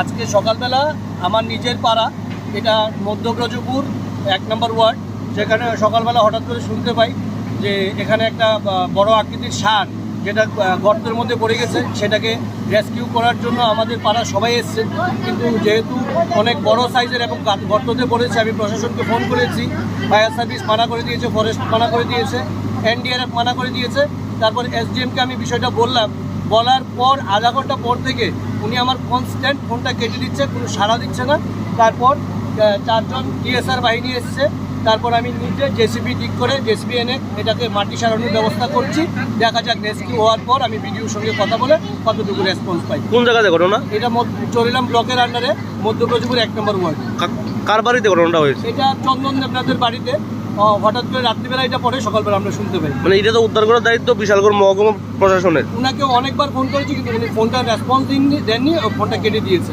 আজকে সকালবেলা আমার নিজের পাড়া, এটা মধ্যগ্রজপুর এক নম্বর ওয়ার্ড, যেখানে সকালবেলা হঠাৎ করে শুনতে পাই যে এখানে একটা বড় আকৃতির সার যেটা গর্তের মধ্যে পড়ে গেছে, সেটাকে রেস্কিউ করার জন্য আমাদের পাড়া সবাই এসছে। কিন্তু যেহেতু অনেক বড় সাইজের এবং গর্ততে পড়েছে, আমি প্রশাসনকে ফোন করেছি। ফায়ার সার্ভিস মানা করে দিয়েছে ফরেস্ট মানা করে দিয়েছে এনডিআরএফ মানা করে দিয়েছে। তারপর এসডিএমকে আমি বিষয়টা বললাম বলার পর আধা ঘণ্টা পর থেকে উনি আমার কনস্ট্যান্ট ফোনটা কেটে দিচ্ছে কোনো সাড়া দিচ্ছে না। তারপর চারজন টিএসআর বাহিনী এসছে। তারপর আমি নিজে জেসিবি ঠিক করে জেসিবি এনে এটাকে মাটি সারানোর ব্যবস্থা করছি। দেখা যাক রেস্কিউ হওয়ার পর আমি বিডিওর সঙ্গে কথা বলে কতটুকু রেসপন্স পাই। কোন জায়গাতে ঘটনা? এটা চলিলাম ব্লকের আন্ডারে মধ্যপ্রচুপুর এক নম্বর ওয়ার্ড। কার বাড়িতে ঘটনাটা হয়েছে? এটা চন্দন দেবনাথের বাড়িতে। হঠাৎ করে রাত্রিবেলা এটা পরে সকালবেলা আমরা শুনতে পাই। মানে এটা তো উদ্ধার করার দায়িত্ব বিশালগড় মহকুমা প্রশাসনের। উনাকে অনেকবার ফোন করেছি কিন্তু উনি ফোনটা রেসপন্স দেননি ফোনটা কেটে দিয়েছে।